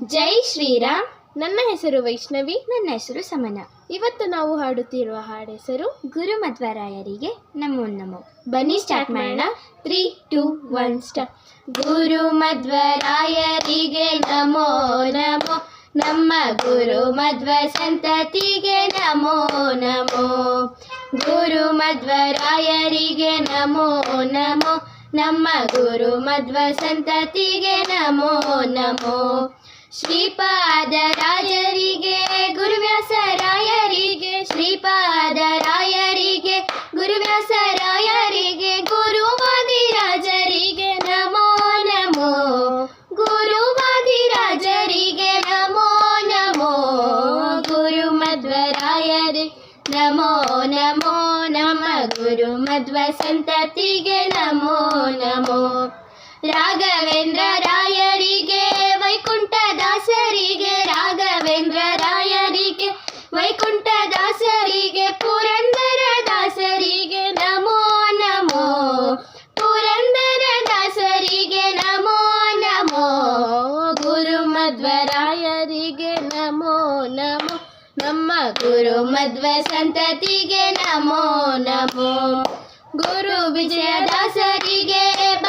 ಜೈ ಶ್ರೀರಾಮ್. ನನ್ನ ಹೆಸರು ವೈಷ್ಣವಿ, ನನ್ನ ಹೆಸರು ಸಮನ. ಇವತ್ತು ನಾವು ಹಾಡುತ್ತಿರುವ ಹಾಡು ಹೆಸರು ಗುರು ಮಧ್ವರಾಯರಿಗೆ ನಮೋ ನಮೋ. ಬನ್ನಿ ಸ್ಟಾರ್ಟ್ ಮಾಡೋಣ. ತ್ರೀ ಟೂ ಒನ್ ಸ್ಟಾರ್ಟ್ ಗುರು ಮಧ್ವರಾಯರಿಗೆ ನಮೋ ನಮೋ. ನಮ್ಮ ಗುರು ಮಧ್ವ ಸಂತತಿಗೆ ನಮೋ ನಮೋ. ಗುರು ಮಧ್ವರಾಯರಿಗೆ ನಮೋ ನಮೋ. ನಮ್ಮ ಗುರು ಮಧ್ವ ಸಂತತಿಗೆ ನಮೋ ನಮೋ. ಶ್ರೀಪಾದರಾಯರಿಗೆ, ಗುರುವ್ಯಾಸರಾಯರಿಗೆ, ಶ್ರೀಪಾದರಾಯರಿಗೆ ಗುರುವಾದಿ ರಾಜರಿಗೆ ನಮೋ ನಮೋ. ಗುರುವಾದಿರಾಜರಿಗೆ ನಮೋ ನಮೋ. ಗುರು ಮಧ್ವರಾಯರಿ ನಮೋ ನಮೋ. ನಮ ಗುರು ಮಧ್ವ ಸಂತತಿಗೆ ನಮೋ ನಮೋ. ರಾಘವೇಂದ್ರ ರಾಯರಿಗೆ ದಾಸರಿಗೆ ಪುರಂದರ ದಾಸರಿಗೆ ನಮೋ ನಮೋ. ಪುರಂದರ ದಾಸರಿಗೆ ನಮೋ ನಮೋ. ಗುರು ಮಧ್ವರಾಯರಿಗೆ ನಮೋ ನಮೋ. ನಮ್ಮ ಗುರು ಮಧ್ವ ಸಂತತಿಗೆ ನಮೋ ನಮೋ. ಗುರು ವಿಜಯದಾಸರಿಗೆ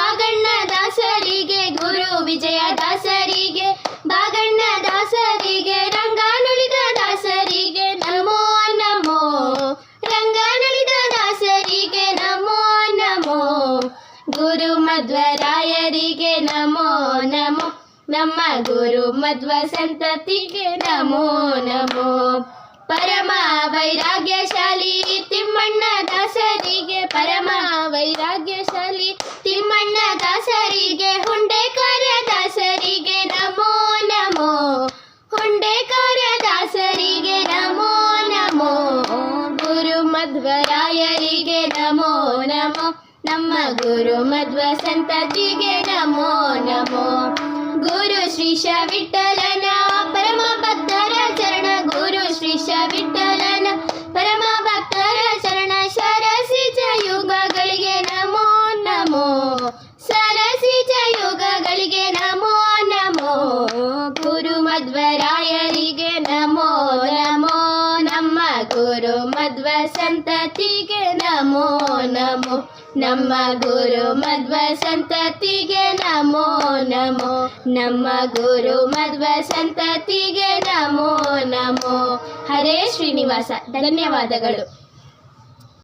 ಮಧ್ವರಾಯರಿಗೆ ನಮೋ ನಮೋ. ನಮ್ಮ ಗುರು ಮಧ್ವ ಸಂತತಿಗೆ ನಮೋ ನಮೋ. ಪರಮ ವೈರಾಗ್ಯಶಾಲಿ ತಿಮ್ಮಣ್ಣ ದಾಸರಿಗೆ, ಪರಮ ವೈರಾಗ್ಯಶಾಲಿ ತಿಮ್ಮಣ್ಣ ದಾಸರಿಗೆ, ಹುಂಡೇಕಾರ ದಾಸರಿಗೆ ನಮೋ ನಮೋ. ಹುಂಡೇಕಾರ ದಾಸರಿಗೆ ನಮೋ ನಮೋ. ಗುರು ಮಧ್ವರಾಯರಿಗೆ ನಮೋ ನಮೋ. ನಮ್ಮ ಗುರು ಮಧ್ವ ಸಂತತಿಗೆ ನಮೋ ನಮೋ. ಗುರು ಶ್ರೀಶ ವಿಠಲನ ಪರಮ ಭಕ್ತರ ಚರಣ. ಗುರು ಶ್ರೀಶ ವಿಠಲನ ಪರಮ ಭಕ್ತರ ಚರಣ. ಸರಸಿಜ ಯುಗಗಳಿಗೆ ನಮೋ ನಮೋ. ಸರಸಿಜ ಯುಗಗಳಿಗೆ ನಮೋ ನಮೋ. ಗುರು ಮಧ್ವರಾಯರಿಗೆ ಸಂತತಿಗೆ ನಮೋ ನಮೋ. ನಮ್ಮ ಗುರು ಮಧ್ವ ಸಂತತಿಗೆ ನಮೋ ನಮೋ. ನಮ್ಮ ಗುರು ಮಧ್ವ ಸಂತತಿಗೆ ನಮೋ ನಮೋ. ಹರೇ ಶ್ರೀನಿವಾಸ. ಧನ್ಯವಾದಗಳು.